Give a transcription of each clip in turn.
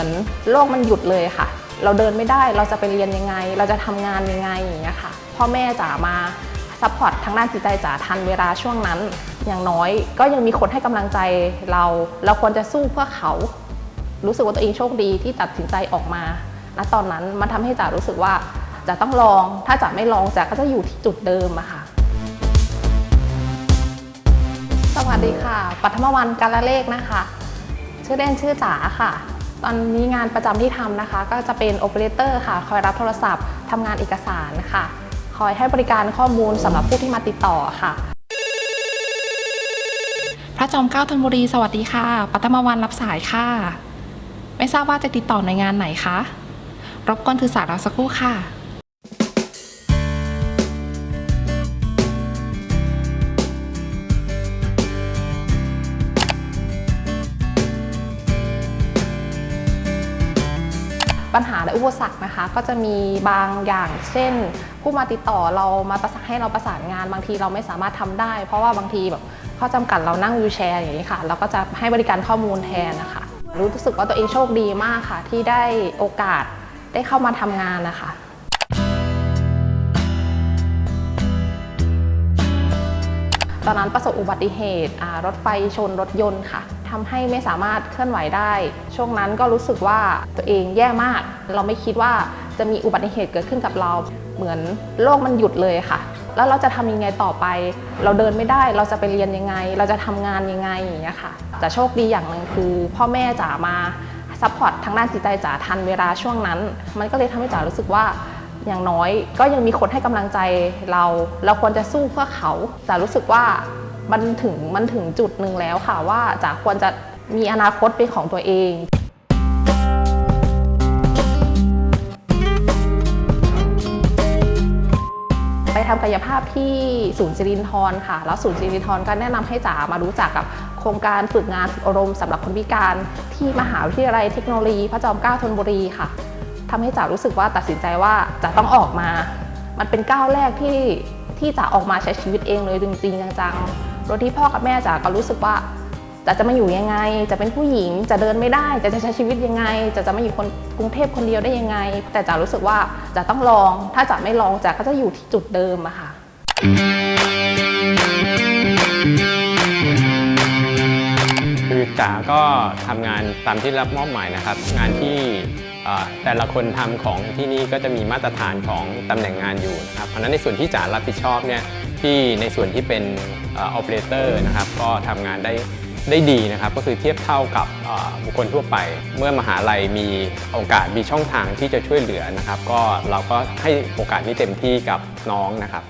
มือนโลกมันหยุดเลยค่ะ เราเดินไม่ได้เราจะไปเรียนยังไง เราจะทำงานยังไงอย่างเงี้ยค่ะพ่อแม่จ๋ามาซัพพอร์ตทางด้านจิตใจจ๋าทันเวลาช่วงนั้น อย่างน้อยก็ยังมีคนให้กำลังใจเรา เราควรจะสู้เพื่อเขา รู้สึกว่าตัวเองโชคดีที่ตัดสินใจออกมาณตอนนั้นมันทำให้จ๋ารู้สึกว่าจ๋าต้องลอง ถ้าจ๋าไม่ลองจ๋าก็จะอยู่ที่จุดเดิมอะค่ะสวัสดีค่ะ ปัทมวันกาละเลขนะคะ ชื่อเล่นชื่อจ๋าค่ะ ตอนนี้งานประจำที่ทำนะคะ ก็จะเป็นโอเปอเรเตอร์ค่ะ คอยรับโทรศัพท์ทำงานเอกสารค่ะ คอยให้บริการข้อมูลสำหรับผู้ที่มาติดต่อค่ะ พระจอมเกล้าธนบุรีสวัสดีค่ะ ปัตมวันรับสายค่ะ ไม่ทราบว่าจะติดต่อในงานไหนคะรบกวนถือสายเราสักครู่ค่ะ ปัญหาและอุปสรรคนะคะ ก็จะมีบางอย่าง เช่น ผู้มาติดต่อเรามาประสานให้เราประสานงาน บางทีเราไม่สามารถทำได้ เพราะว่าบางทีแบบข้อจำกัดเรานั่งวิวแชร์อย่างนี้ค่ะเราก็จะให้บริการข้อมูลแทนนะคะ รู้สึกว่าตัวเองโชคดีมากค่ะ ที่ได้โอกาสได้เข้ามาทำงานนะคะตอนนั้นประสบอุบัติเหตุรถไฟชนรถยนต์ค่ะ ทำให้ไม่สามารถเคลื่อนไหวได้ ช่วงนั้นก็รู้สึกว่าตัวเองแย่มาก เราไม่คิดว่าจะมีอุบัติเหตุเกิดขึ้นกับเรา เหมือนโลกมันหยุดเลยค่ะ แล้วเราจะทำยังไงต่อไป เราเดินไม่ได้ เราจะไปเรียนยังไง เราจะทำงานยังไงอย่างเงี้ยค่ะ แต่โชคดีอย่างหนึ่งคือ พ่อแม่จ๋ามาซัพพอร์ตทางด้านจิตใจจ๋าทันเวลาช่วงนั้น มันก็เลยทำให้จ๋ารู้สึกว่าอย่างน้อยก็ยังมีคนให้กำลังใจเรา เราควรจะสู้เพื่อเขา แต่รู้สึกว่า มันถึงมันถึงจุดหนึ่งแล้วค่ะว่าจ๋าควรจะมีอนาคตเป็นของตัวเองไปทำกายภาพที่ศูนย์สิรินทรค่ะ แล้วศูนย์สิรินทรก็แนะนำให้จ๋ามารู้จักกับโครงการฝึกงานฝึกอบรมสำหรับคนพิการที่มหาวิทยาลัยเทคโนโลยีพระจอมเกล้าธนบุรีค่ะทำให้จ๋ารู้สึกว่าตัดสินใจว่าจ๋าต้องออกมา มันเป็นก้าวแรกที่ที่จ๋าออกมาใช้ชีวิตเองเลยจริงๆจังๆ โดยที่พ่อกับแม่จ๋าก็รู้สึกว่าจ๋าจะมาอยู่ยังไง จะเป็นผู้หญิง จะเดินไม่ได้จะจะใช้ชีวิตยังไงจะจะมาอยู่คนกรุงเทพคนเดียวได้ยังไง แต่จ๋ารู้สึกว่าจ๋าต้องลอง ถ้าจ๋าไม่ลองจ๋าก็จะอยู่ที่จุดเดิมอะค่ะคือจ๋าก็ทำงานตามที่รับมอบหมายนะครับ งานที่แต่ละคนทำของที่นี่ก็จะมีมาตรฐานของตำแหน่งงานอยู่นะครับเพราะนั้นในส่วนที่จ๋ารับผิดชอบเนี่ย ที่ในส่วนที่เป็นออเปอเรเตอร์นะครับก็ทำงานได้ได้ดีนะครับก็คือเทียบเท่ากับบุคคลทั่วไป เมื่อมหาลัยมีโอกาสมีช่องทางที่จะช่วยเหลือนะครับ ก็เราก็ให้โอกาสนี้เต็มที่กับน้องนะครับ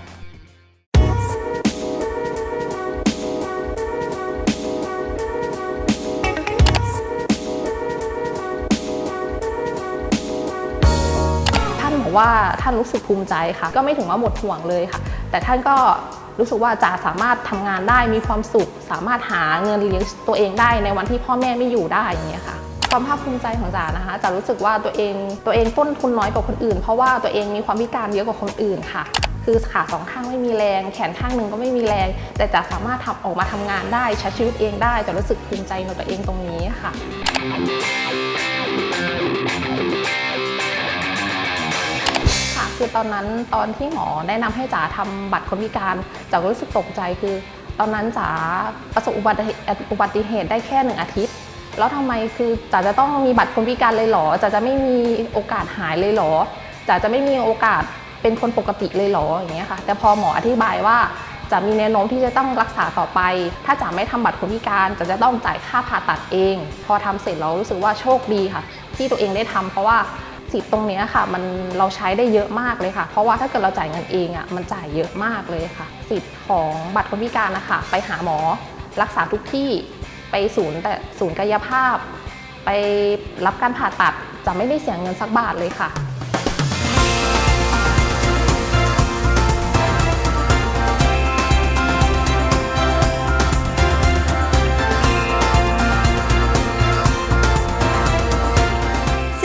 ว่าท่านรู้สึกภูมิใจค่ะ ก็ไม่ถึงว่าหมดห่วงเลยค่ะ แต่ท่านก็รู้สึกว่าจ๋าสามารถทำงานได้มีความสุข สามารถหาเงินเลี้ยงตัวเองได้ในวันที่พ่อแม่ไม่อยู่ได้อย่างเงี้ยค่ะความภาคภูมิใจของจ๋านะคะจ๋ารู้สึกว่าตัวเองตัวเองต้นทุนน้อยกว่าคนอื่น เพราะว่าตัวเองมีความพิการเยอะกว่าคนอื่นค่ะ คือขาสองข้างไม่มีแรง แขนข้างหนึ่งก็ไม่มีแรง แต่จ๋าสามารถทำออกมาทำงานได้ใช้ชีวิตเองได้จะรู้สึกภูมิใจในตัวเองตรงนี้ค่ะ คือตอนนั้นตอนที่หมอแนะนำให้จ๋าทำบัตรคนพิการจ๋าก็รู้สึกตกใจคือ ตอนนั้นจ๋าประสบอุบัติเหตุอุบัติเหตุได้แค่หนึ่งอาทิตย์ แล้วทำไมคือจ๋าจะต้องมีบัตรคนพิการเลยหรอจ๋าจะไม่มีโอกาสหายเลยหรอจ๋าจะไม่มีโอกาสเป็นคนปกติเลยหรออย่างเงี้ยค่ะ แต่พอหมออธิบายว่าจะมีแนวโน้มที่จะต้องรักษาต่อไป ถ้าจะไม่ทำบัตรคนพิการจะจะต้องจ่ายค่าผ่าตัดเอง พอทำเสร็จเรารู้สึกว่าโชคดีค่ะ ที่ตัวเองได้ทำเพราะว่า สิทธิ์ตรงนี้ค่ะ มันเราใช้ได้เยอะมากเลยค่ะ เพราะว่าถ้าเกิดเราจ่ายเงินเองอะมันจ่ายเยอะมากเลยค่ะ สิทธิ์ของบัตรคนพิการนะคะ ไปหาหมอรักษาทุกที่ไปศูนย์แต่ศูนย์กายภาพ ไปรับการผ่าตัดจะไม่ได้เสียเงินสักบาทเลยค่ะ